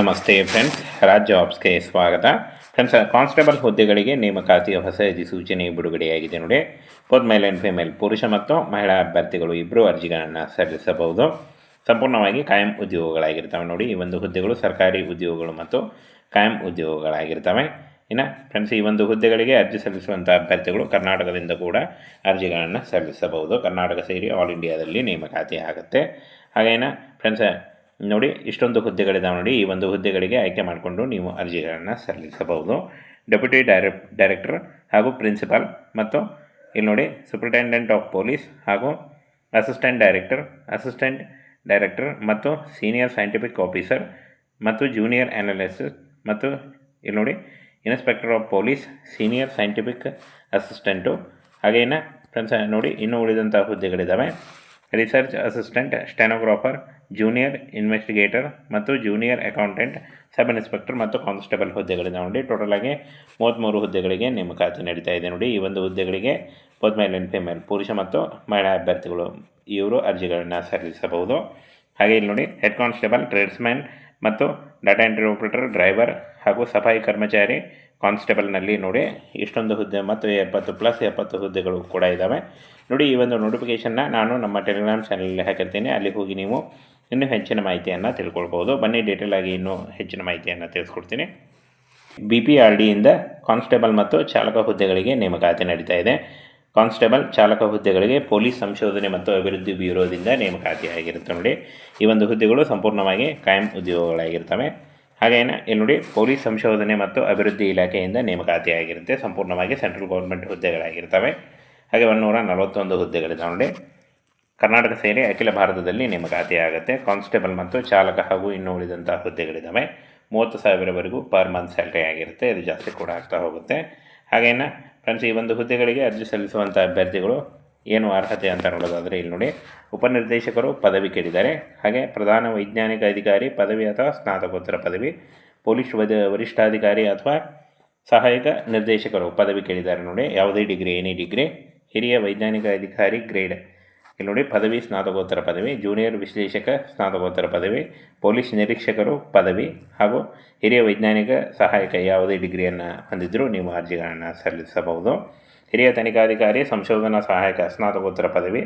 ನಮಸ್ತೆ ಫ್ರೆಂಡ್ಸ್ ರಾಜ್ ಜಾಬ್ಸ್ಗೆ ಸ್ವಾಗತ. Friends constable ಹುದ್ದೆಗಳಿಗೆ ನೇಮಕಾತಿಯ ಹೊಸ ಅಧಿಸೂಚನೆ ಬಿಡುಗಡೆಯಾಗಿದೆ ನೋಡಿ. ಬೋತ್ ಮೇಲ್ ಆ್ಯಂಡ್ ಫಿಮೇಲ್ ಪುರುಷ ಮತ್ತು ಮಹಿಳಾ ಅಭ್ಯರ್ಥಿಗಳು ಇಬ್ಬರು ಅರ್ಜಿಗಳನ್ನು ಸಲ್ಲಿಸಬಹುದು. ಸಂಪೂರ್ಣವಾಗಿ ಕಾಯಂ ಉದ್ಯೋಗಗಳಾಗಿರ್ತವೆ ನೋಡಿ. ಈ ಒಂದು ಹುದ್ದೆಗಳು ಸರ್ಕಾರಿ ಉದ್ಯೋಗಗಳು ಮತ್ತು ಕಾಯಂ ಉದ್ಯೋಗಗಳಾಗಿರ್ತವೆ. ಇನ್ನು ಫ್ರೆಂಡ್ಸ್ ಈ ಒಂದು ಹುದ್ದೆಗಳಿಗೆ ಅರ್ಜಿ ಸಲ್ಲಿಸುವಂಥ ಅಭ್ಯರ್ಥಿಗಳು ಕರ್ನಾಟಕದಿಂದ ಕೂಡ ಅರ್ಜಿಗಳನ್ನು ಸಲ್ಲಿಸಬಹುದು. ಕರ್ನಾಟಕ ಸೇರಿ ಆಲ್ ಇಂಡಿಯಾದಲ್ಲಿ ನೇಮಕಾತಿ ಆಗುತ್ತೆ. ಹಾಗೇನ ಫ್ರೆಂಡ್ಸ್ ನೋಡಿ, ಇಷ್ಟೊಂದು ಹುದ್ದೆಗಳಿದಾವೆ ನೋಡಿ. ಈ ಒಂದು ಹುದ್ದೆಗಳಿಗೆ ಆಯ್ಕೆ ಮಾಡಿಕೊಂಡು ನೀವು ಅರ್ಜಿಗಳನ್ನು ಸಲ್ಲಿಸಬಹುದು. ಡೆಪ್ಯೂಟಿ ಡೈರೆ, ಡೈರೆಕ್ಟರ್ ಹಾಗೂ ಪ್ರಿನ್ಸಿಪಾಲ್ ಮತ್ತು ಇಲ್ಲಿ ನೋಡಿ, ಸೂಪ್ರಿಟೆಂಡೆಂಟ್ ಆಫ್ ಪೊಲೀಸ್ ಹಾಗೂ ಅಸಿಸ್ಟೆಂಟ್ ಡೈರೆಕ್ಟರ್ ಅಸಿಸ್ಟೆಂಟ್ ಡೈರೆಕ್ಟರ್ ಮತ್ತು ಸೀನಿಯರ್ ಸೈಂಟಿಫಿಕ್ ಆಫೀಸರ್ ಮತ್ತು ಜೂನಿಯರ್ ಅನಾಲಿಸಿಸ್ ಮತ್ತು ಇಲ್ಲಿ ನೋಡಿ, inspector of police, senior scientific assistant. ಹಾಗೇನ friends, ನೋಡಿ, ಇನ್ನೂ ಉಳಿದಂಥ ಹುದ್ದೆಗಳಿದ್ದಾವೆ research assistant, stenographer junior investigator ಮತ್ತು ಜೂನಿಯರ್ ಅಕೌಂಟೆಂಟ್ ಸಬ್ ಇನ್ಸ್ಪೆಕ್ಟರ್ ಮತ್ತು ಕಾನ್ಸ್ಟೇಬಲ್ ಹುದ್ದೆಗಳಿಂದ ನೋಡಿ. ಟೋಟಲ್ ಆಗಿ ಮೂವತ್ತ್ಮೂರು ಹುದ್ದೆಗಳಿಗೆ ನೇಮಕಾತಿ ನಡೀತಾ ಇದೆ ನೋಡಿ. ಈ ಒಂದು ಹುದ್ದೆಗಳಿಗೆ ಬೋತ್ ಮೇಲ್ ಆ್ಯಂಡ್ ಫಿಮೇಲ್ ಪುರುಷ ಮತ್ತು ಮಹಿಳಾ ಅಭ್ಯರ್ಥಿಗಳು ಇವರು ಅರ್ಜಿಗಳನ್ನು ಸಲ್ಲಿಸಬಹುದು. ಹಾಗೆ ಇಲ್ಲಿ ನೋಡಿ ಹೆಡ್ ಕಾನ್ಸ್ಟೇಬಲ್ ಟ್ರೇಡ್ಸ್ಮ್ಯಾನ್ ಮತ್ತು ಡಾಟಾ ಎಂಟ್ರಿ ಆಪರೇಟರ್ ಡ್ರೈವರ್ ಹಾಗೂ ಸಫಾಯಿ ಕರ್ಮಚಾರಿ ಕಾನ್ಸ್ಟೇಬಲ್ನಲ್ಲಿ ನೋಡಿ ಇಷ್ಟೊಂದು ಹುದ್ದೆ ಮತ್ತು ಎಪ್ಪತ್ತು ಪ್ಲಸ್ ಎಪ್ಪತ್ತು ಹುದ್ದೆಗಳು ಕೂಡ ಇದ್ದಾವೆ ನೋಡಿ, ಈ ಒಂದು ನೋಟಿಫಿಕೇಷನ್ನ ನಾನು ನಮ್ಮ ಟೆಲಿಗ್ರಾಮ್ ಚಾನಲಲ್ಲಿ ಹಾಕಿರ್ತೀನಿ. ಅಲ್ಲಿ ಹೋಗಿ ನೀವು ಇನ್ನೂ ಹೆಚ್ಚಿನ ಮಾಹಿತಿಯನ್ನು ತಿಳ್ಕೊಳ್ಬೋದು. ಬನ್ನಿ ಡೀಟೇಲ್ ಆಗಿ ಇನ್ನೂ ಹೆಚ್ಚಿನ ಮಾಹಿತಿಯನ್ನು ತಿಳಿಸ್ಕೊಡ್ತೀನಿ. ಬಿ ಪಿ ಆರ್ ಡಿಯಿಂದ ಕಾನ್ಸ್ಟೇಬಲ್ ಮತ್ತು ಚಾಲಕ ಹುದ್ದೆಗಳಿಗೆ ನೇಮಕಾತಿ ನಡೀತಾ ಇದೆ. ಕಾನ್ಸ್ಟೇಬಲ್ ಚಾಲಕ ಹುದ್ದೆಗಳಿಗೆ ಪೊಲೀಸ್ ಸಂಶೋಧನೆ ಮತ್ತು ಅಭಿವೃದ್ಧಿ ಬ್ಯೂರೋದಿಂದ ನೇಮಕಾತಿ ಆಗಿರುತ್ತೆ ನೋಡಿ. ಈ ಒಂದು ಹುದ್ದೆಗಳು ಸಂಪೂರ್ಣವಾಗಿ ಕಾಯಂ ಉದ್ಯೋಗಗಳಾಗಿರ್ತವೆ ಹಾಗೆಯೇ ಇಲ್ಲಿ ನೋಡಿ, ಪೊಲೀಸ್ ಸಂಶೋಧನೆ ಮತ್ತು ಅಭಿವೃದ್ಧಿ ಇಲಾಖೆಯಿಂದ ನೇಮಕಾತಿ ಆಗಿರುತ್ತೆ. ಸಂಪೂರ್ಣವಾಗಿ ಸೆಂಟ್ರಲ್ ಗೌರ್ಮೆಂಟ್ ಹುದ್ದೆಗಳಾಗಿರ್ತವೆ. ಹಾಗೆ ಒಂದೂರ ನಲವತ್ತೊಂದು ಹುದ್ದೆಗಳಿದೆ ನೋಡಿ. ಕರ್ನಾಟಕ ಸೇರಿ ಅಖಿಲ ಭಾರತದಲ್ಲಿ ನೇಮಕಾತಿಯಾಗುತ್ತೆ. ಕಾನ್ಸ್ಟೇಬಲ್ ಮತ್ತು ಚಾಲಕ ಹಾಗೂ ಇನ್ನೂ ಉಳಿದಂತಹ ಹುದ್ದೆಗಳಿದ್ದಾವೆ ಮೂವತ್ತು ಸಾವಿರವರೆಗೂ ಪರ್ ಮಂತ್ ಸ್ಯಾಲ್ರಿ ಆಗಿರುತ್ತೆ. ಇದು ಜಾಸ್ತಿ ಕೂಡ ಆಗ್ತಾ ಹೋಗುತ್ತೆ. ಹಾಗೇನ ಫ್ರೆಂಡ್ಸ್, ಈ ಒಂದು ಹುದ್ದೆಗಳಿಗೆ ಅರ್ಜಿ ಸಲ್ಲಿಸುವಂಥ ಅಭ್ಯರ್ಥಿಗಳು ಏನು ಅರ್ಹತೆ ಅಂತ ನೋಡೋದಾದರೆ ಇಲ್ಲಿ ನೋಡಿ, ಉಪನಿರ್ದೇಶಕರು ಪದವಿ ಕೇಳಿದ್ದಾರೆ. ಹಾಗೆ ಪ್ರಧಾನ ವೈಜ್ಞಾನಿಕ ಅಧಿಕಾರಿ ಪದವಿ ಅಥವಾ ಸ್ನಾತಕೋತ್ತರ ಪದವಿ, ಪೊಲೀಸ್ ವದ ವರಿಷ್ಠಾಧಿಕಾರಿ ಅಥವಾ ಸಹಾಯಕ ನಿರ್ದೇಶಕರು ಪದವಿ ಕೇಳಿದ್ದಾರೆ ನೋಡಿ. ಯಾವುದೇ ಡಿಗ್ರಿ ಏನೇ ಡಿಗ್ರಿ. ಹಿರಿಯ ವೈಜ್ಞಾನಿಕ ಅಧಿಕಾರಿ, ಗ್ರೇಡ್. ಇಲ್ಲಿ ನೋಡಿ ಪದವಿ ಸ್ನಾತಕೋತ್ತರ ಪದವಿ ಜೂನಿಯರ್ ವಿಶ್ಲೇಷಕ ಸ್ನಾತಕೋತ್ತರ ಪದವಿ ಪೊಲೀಸ್ ನಿರೀಕ್ಷಕರು ಪದವಿ ಹಾಗೂ ಹಿರಿಯ ವೈಜ್ಞಾನಿಕ ಸಹಾಯಕ ಯಾವುದೇ ಡಿಗ್ರಿಯನ್ನು ಹೊಂದಿದ್ದರೂ ನೀವು ಅರ್ಜಿಗಳನ್ನು ಸಲ್ಲಿಸಬಹುದು. ಹಿರಿಯ ತನಿಖಾಧಿಕಾರಿ, ಸಂಶೋಧನಾ ಸಹಾಯಕ, ಸ್ನಾತಕೋತ್ತರ ಪದವಿ,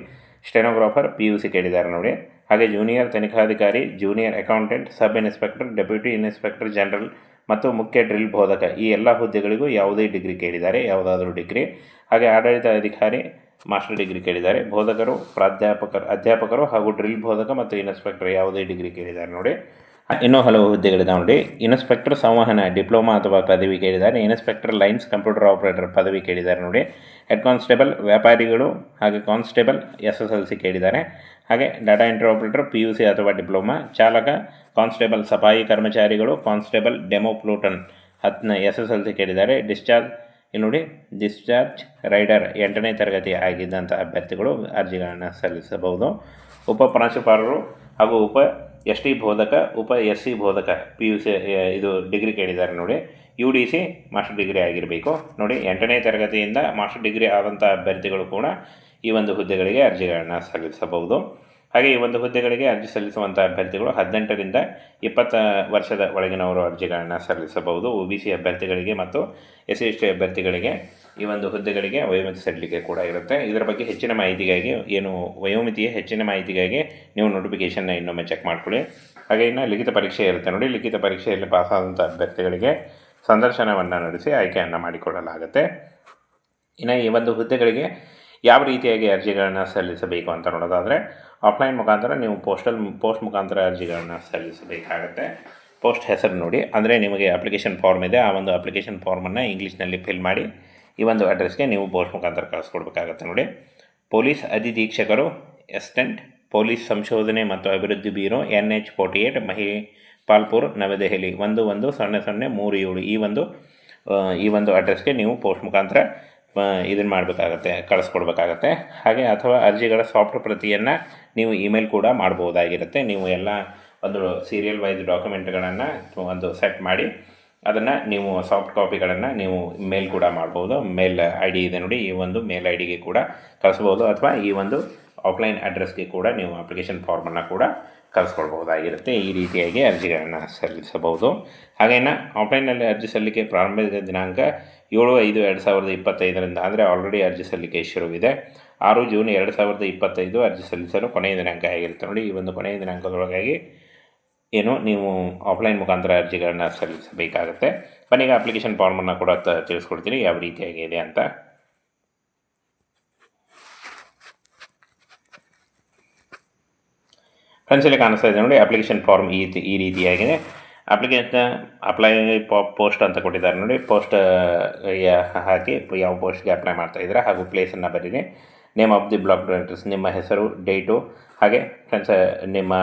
ಸ್ಟೆನೋಗ್ರಾಫರ್ ಪಿ ಯು ಸಿ ಕೇಳಿದ್ದಾರೆ ನೋಡಿ. ಹಾಗೆ junior ತನಿಖಾಧಿಕಾರಿ junior accountant sub inspector deputy inspector general ಮತ್ತು ಮುಖ್ಯ ಡ್ರಿಲ್ ಬೋಧಕ ಈ ಎಲ್ಲ ಹುದ್ದೆಗಳಿಗೂ ಯಾವುದೇ ಡಿಗ್ರಿ ಕೇಳಿದ್ದಾರೆ, ಯಾವುದಾದ್ರೂ ಡಿಗ್ರಿ. ಹಾಗೆ ಆಡಳಿತ ಅಧಿಕಾರಿ ಮಾಸ್ಟರ್ ಡಿಗ್ರಿ ಕೇಳಿದ್ದಾರೆ. ಬೋಧಕರು, ಪ್ರಾಧ್ಯಾಪಕರು, ಅಧ್ಯಾಪಕರು ಹಾಗೂ ಡ್ರಿಲ್ ಬೋಧಕ ಮತ್ತು ಇನ್ಸ್ಪೆಕ್ಟರ್ ಯಾವುದೇ ಡಿಗ್ರಿ ಕೇಳಿದ್ದಾರೆ ನೋಡಿ. ಇನ್ನೂ ಹಲವು ಹುದ್ದೆಗಳಿದ್ದಾವೆ ನೋಡಿ. ಇನ್ಸ್ಪೆಕ್ಟರ್ ಸಂವಹನ ಡಿಪ್ಲೊಮಾ ಅಥವಾ ಪದವಿ ಕೇಳಿದ್ದಾರೆ. ಇನ್ಸ್ಪೆಕ್ಟರ್ ಲೈನ್ಸ್ ಕಂಪ್ಯೂಟರ್ ಆಪರೇಟರ್ ಪದವಿ ಕೇಳಿದ್ದಾರೆ ನೋಡಿ. ಹೆಡ್ ಕಾನ್ಸ್ಟೇಬಲ್ ವ್ಯಾಪಾರಿಗಳು ಹಾಗೆ constable S S L C ಕೇಳಿದ್ದಾರೆ. ಹಾಗೆ data entry operator P U C ಅಥವಾ ಡಿಪ್ಲೊಮಾ ಚಾಲಕ ಕಾನ್ಸ್ಟೇಬಲ್ ಸಫಾಯಿ ಕರ್ಮಚಾರಿಗಳು ಕಾನ್ಸ್ಟೇಬಲ್ ಡೆಮೋ ಪ್ಲೂಟನ್ ಹತ್ತನೇ ಎಸ್ ಎಸ್ ಎಲ್ ಸಿ ಕೇಳಿದ್ದಾರೆ. ಡಿಸ್ಚಾರ್ಜ್ ಇಲ್ಲಿ ನೋಡಿ ಡಿಸ್ಚಾರ್ಜ್ ರೈಡರ್ ಎಂಟನೇ ತರಗತಿ ಆಗಿದ್ದಂಥ ಅಭ್ಯರ್ಥಿಗಳು ಅರ್ಜಿಗಳನ್ನು ಸಲ್ಲಿಸಬಹುದು. ಉಪ ಪ್ರಾಂಶುಪಾಲರು ಹಾಗೂ ಉಪ ಎಸ್ ಟಿ ಬೋಧಕ, ಉಪ ಎಸ್ ಸಿ ಬೋಧಕ ಪಿ ಯು ಸಿ ಇದು ಡಿಗ್ರಿ ಕೇಳಿದ್ದಾರೆ ನೋಡಿ. U D C master degree ಆಗಿರಬೇಕು. ನೋಡಿ, ಎಂಟನೇ ತರಗತಿಯಿಂದ ಮಾಸ್ಟರ್ ಡಿಗ್ರಿ ಆದಂಥ ಅಭ್ಯರ್ಥಿಗಳು ಕೂಡ ಈ ಒಂದು ಹುದ್ದೆಗಳಿಗೆ ಅರ್ಜಿಗಳನ್ನು ಸಲ್ಲಿಸಬಹುದು. ಹಾಗೆ ಈ ಒಂದು ಹುದ್ದೆಗಳಿಗೆ ಅರ್ಜಿ ಸಲ್ಲಿಸುವಂಥ ಅಭ್ಯರ್ಥಿಗಳು ಹದಿನೆಂಟರಿಂದ ಇಪ್ಪತ್ತ ವರ್ಷದ ಒಳಗಿನವರು ಅರ್ಜಿಗಳನ್ನು ಸಲ್ಲಿಸಬಹುದು. ಒ ಬಿ ಸಿ ಅಭ್ಯರ್ಥಿಗಳಿಗೆ ಮತ್ತು ಎಸ್ ಸಿ ಎಸ್ ಟಿ ಅಭ್ಯರ್ಥಿಗಳಿಗೆ ಈ ಒಂದು ಹುದ್ದೆಗಳಿಗೆ ವಯೋಮಿತಿ ಸಡಿಲಿಕೆ ಕೂಡ ಇರುತ್ತೆ. ಇದರ ಬಗ್ಗೆ ಹೆಚ್ಚಿನ ಮಾಹಿತಿಗಾಗಿ, ಏನು ವಯೋಮಿತಿಯ ಹೆಚ್ಚಿನ ಮಾಹಿತಿಗಾಗಿ ನೀವು ನೋಟಿಫಿಕೇಶನ್ನ ಇನ್ನೊಮ್ಮೆ ಚೆಕ್ ಮಾಡ್ಕೊಳ್ಳಿ. ಹಾಗೆ ಇನ್ನು ಲಿಖಿತ ಪರೀಕ್ಷೆ ಇರುತ್ತೆ ನೋಡಿ. ಲಿಖಿತ ಪರೀಕ್ಷೆಯಲ್ಲಿ ಪಾಸಾದಂಥ ಅಭ್ಯರ್ಥಿಗಳಿಗೆ ಸಂದರ್ಶನವನ್ನು ನಡೆಸಿ ಆಯ್ಕೆಯನ್ನು ಮಾಡಿಕೊಳ್ಳಲಾಗುತ್ತೆ. ಇನ್ನು ಈ ಒಂದು ಹುದ್ದೆಗಳಿಗೆ ಯಾವ ರೀತಿಯಾಗಿ ಅರ್ಜಿಗಳನ್ನು ಸಲ್ಲಿಸಬೇಕು ಅಂತ ನೋಡೋದಾದರೆ ಆಫ್ಲೈನ್ ಮುಖಾಂತರ ನೀವು ಪೋಸ್ಟಲ್ ಪೋಸ್ಟ್ ಮುಖಾಂತರ ಅರ್ಜಿಗಳನ್ನು ಸಲ್ಲಿಸಬೇಕಾಗತ್ತೆ. ಪೋಸ್ಟ್ ಹೆಸರು ನೋಡಿ. ಅಂದರೆ ನಿಮಗೆ ಅಪ್ಲಿಕೇಶನ್ ಫಾರ್ಮ್ ಇದೆ. ಆ ಒಂದು ಅಪ್ಲಿಕೇಶನ್ ಫಾರ್ಮನ್ನು ಇಂಗ್ಲೀಷ್ನಲ್ಲಿ ಫಿಲ್ ಮಾಡಿ ಈ ಒಂದು ಅಡ್ರೆಸ್ಗೆ ನೀವು ಪೋಸ್ಟ್ ಮುಖಾಂತರ ಕಳಿಸ್ಕೊಡ್ಬೇಕಾಗತ್ತೆ ನೋಡಿ. ಪೊಲೀಸ್ ಅಧಿಧೀಕ್ಷಕರು ಎಸ್ಟೆಂಟ್ ಪೊಲೀಸ್ ಸಂಶೋಧನೆ ಮತ್ತು ಅಭಿವೃದ್ಧಿ bureau N H forty eight, Mahipalpur, ನವದೆಹಲಿ, ಒಂದು ಒಂದು ಸೊನ್ನೆ ಸೊನ್ನೆ ಮೂರು ಏಳು ಈ ಒಂದು ಈ ಒಂದು ಅಡ್ರೆಸ್ಗೆ ನೀವು ಪೋಸ್ಟ್ ಮುಖಾಂತರ ಇದನ್ನು ಮಾಡಬೇಕಾಗತ್ತೆ, ಕಳಿಸ್ಕೊಡ್ಬೇಕಾಗತ್ತೆ. ಹಾಗೆ ಅಥವಾ ಅರ್ಜಿಗಳ ಸಾಫ್ಟ್ ಪ್ರತಿಯನ್ನು ನೀವು ಇಮೇಲ್ ಕೂಡ ಮಾಡ್ಬೋದಾಗಿರುತ್ತೆ. ನೀವು ಎಲ್ಲ ಒಂದು ಸೀರಿಯಲ್ ವೈಸ್ ಡಾಕ್ಯುಮೆಂಟ್ಗಳನ್ನು ಒಂದು ಸೆಟ್ ಮಾಡಿ ಅದನ್ನು ನೀವು ಸಾಫ್ಟ್ ಕಾಪಿಗಳನ್ನು ನೀವು ಮೇಲ್ ಕೂಡ ಮಾಡ್ಬೋದು. ಮೇಲ್ ಐ ಡಿ ಇದೆ ನೋಡಿ, ಈ ಒಂದು ಮೇಲ್ ಐ ಡಿಗೆ ಕೂಡ ಕಳಿಸ್ಬೋದು. ಅಥವಾ ಈ ಒಂದು ಆಫ್ಲೈನ್ ಅಡ್ರೆಸ್ಗೆ ಕೂಡ ನೀವು ಅಪ್ಲಿಕೇಶನ್ ಫಾರ್ಮನ್ನು ಕೂಡ ಕಳಿಸ್ಕೊಳ್ಬಹುದಾಗಿರುತ್ತೆ ಈ ರೀತಿಯಾಗಿ ಅರ್ಜಿಗಳನ್ನು ಸಲ್ಲಿಸಬಹುದು. ಹಾಗೇನ ಆಫ್ಲೈನಲ್ಲಿ ಅರ್ಜಿ ಸಲ್ಲಿಕೆ ಪ್ರಾರಂಭದ ದಿನಾಂಕ ಏಳು ಐದು ಎರಡು ಸಾವಿರದ ಇಪ್ಪತ್ತೈದರಿಂದ ಅಂದರೆ ಆಲ್ರೆಡಿ ಅರ್ಜಿ ಸಲ್ಲಿಕೆ ಶುರುವಿದೆ. ಆರು ಜೂನ್ ಎರಡು ಸಾವಿರದ ಇಪ್ಪತ್ತೈದು ಅರ್ಜಿ ಸಲ್ಲಿಸಲು ಕೊನೆಯ ದಿನಾಂಕ ಆಗಿರುತ್ತೆ. ನೋಡಿ, ಈ ಒಂದು ಕೊನೆಯ ದಿನಾಂಕದೊಳಗಾಗಿ ಏನು ನೀವು ಆಫ್ಲೈನ್ ಮುಖಾಂತರ ಅರ್ಜಿಗಳನ್ನು ಸಲ್ಲಿಸಬೇಕಾಗುತ್ತೆ. ಬನ್ನಿಗೆ ಅಪ್ಲಿಕೇಶನ್ ಫಾರ್ಮನ್ನು ಕೂಡ ತಿಳಿಸ್ಕೊಡ್ತೀನಿ. ಯಾವ ರೀತಿಯಾಗಿದೆ ಅಂತ. ಫ್ರೆಂಡ್ಸ್ ಇಲ್ಲಿ ಕಾಣಿಸ್ತಾ ಇದೆ ನೋಡಿ ಅಪ್ಲಿಕೇಶನ್ ಫಾರ್ಮ್ ಈ ಈ ರೀತಿಯಾಗಿದೆ. ಅಪ್ಲಿಕೇಶನ್ ಅಪ್ಲೈ ಪೋಸ್ಟ್ ಅಂತ ಕೊಟ್ಟಿದ್ದಾರೆ ನೋಡಿ. ಪೋಸ್ಟ್ ಹಾಕಿ ಯಾವ ಪೋಸ್ಟ್ಗೆ ಅಪ್ಲೈ ಮಾಡ್ತಾ ಇದ್ದೀರಾ ಹಾಗೂ ಪ್ಲೇಸನ್ನು ಬರೀರಿ. Name of the block directors ನಿಮ್ಮ ಹೆಸರು ಡೇಟು ಹಾಗೆ ಫ್ರೆಂಡ್ಸ್ ನಿಮ್ಮ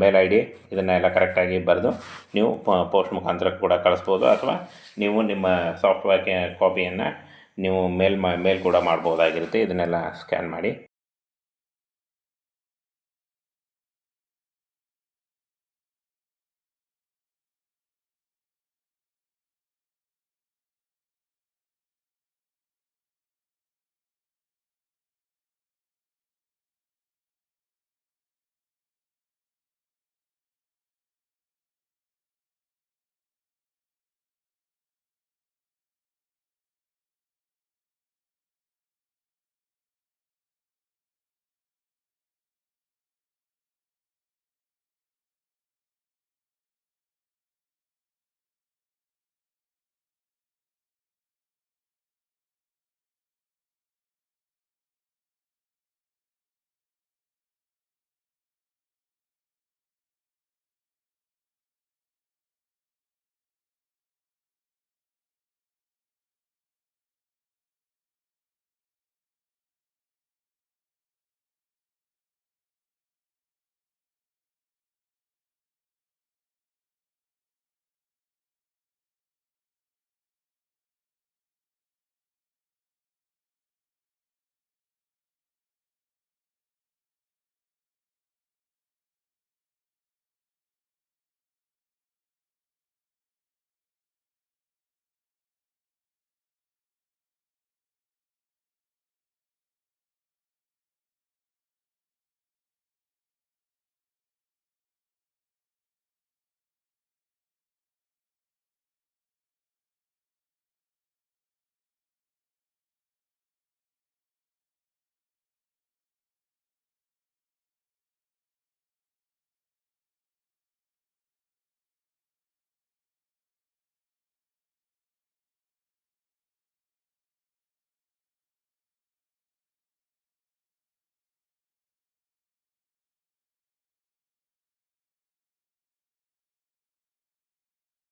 ಮೇಲ್ ಐ ಡಿ ಇದನ್ನೆಲ್ಲ ಕರೆಕ್ಟಾಗಿ ಬರೆದು ನೀವು ಪೋಸ್ಟ್ ಮುಖಾಂತರ ಕೂಡ ಕಳಿಸ್ಬೋದು. ಅಥವಾ ನೀವು ನಿಮ್ಮ ಸಾಫ್ಟ್ವೇರ್ ಕಾಪಿಯನ್ನು ನೀವು ಮೇಲ್ ಮೇಲ್ ಕೂಡ ಮಾಡ್ಬೋದಾಗಿರುತ್ತೆ. ಇದನ್ನೆಲ್ಲ ಸ್ಕ್ಯಾನ್ ಮಾಡಿ.